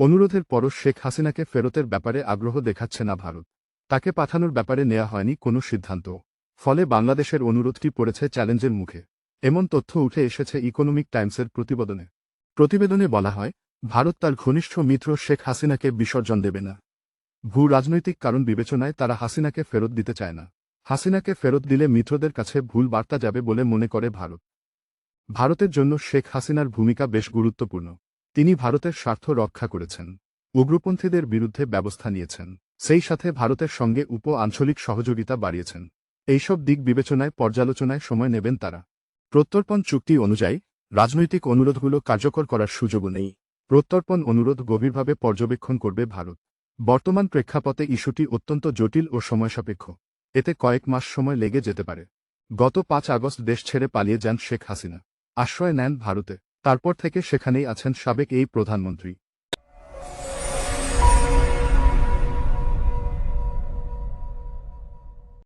অনুরোধের পরও শেখ হাসিনাকে ফেরতের ব্যাপারে আগ্রহ দেখাচ্ছে না ভারত। তাকে পাঠানোর ব্যাপারে নেওয়া হয়নি কোনো সিদ্ধান্ত ফলে বাংলাদেশের অনুরোধটি পড়েছে চ্যালেঞ্জের মুখে। এমন তথ্য উঠে এসেছে ইকোনমিক টাইমসের প্রতিবেদনে। প্রতিবেদনে বলা হয়, ভারত তার ঘনিষ্ঠ মিত্র শেখ হাসিনাকে বিসর্জন দেবে না। ভূ রাজনৈতিক কারণ বিবেচনায় তারা হাসিনাকে ফেরত দিতে চায় না। হাসিনাকে ফেরত দিলে মিত্রদের কাছে ভুল বার্তা যাবে বলে মনে করে ভারত। ভারতের জন্য শেখ হাসিনার ভূমিকা বেশ গুরুত্বপূর্ণ। তিনি ভারতের স্বার্থ রক্ষা করেছেন। উগ্রপন্থীদের বিরুদ্ধে ব্যবস্থা নিয়েছেন। সেই সাথে ভারতের সঙ্গে উপ আঞ্চলিক সহযোগিতা বাড়িয়েছেন। এইসব দিক বিবেচনায় পর্যালোচনায় সময় নেবেন তারা। প্রত্যর্পণ চুক্তি অনুযায়ী রাজনৈতিক অনুরোধগুলো কার্যকর করার সুযোগও নেই। প্রত্যর্পণ অনুরোধ গভীরভাবে পর্যবেক্ষণ করবে ভারত। বর্তমান প্রেক্ষাপটে ইস্যুটি অত্যন্ত জটিল ও সময়সাপেক্ষ। এতে কয়েক মাস সময় লেগে যেতে পারে। গত পাঁচ আগস্ট দেশ ছেড়ে পালিয়ে যান শেখ হাসিনা। আশ্রয় নেন ভারতে। তারপর থেকে সেখানেই আছেন সাবেক এই প্রধানমন্ত্রী।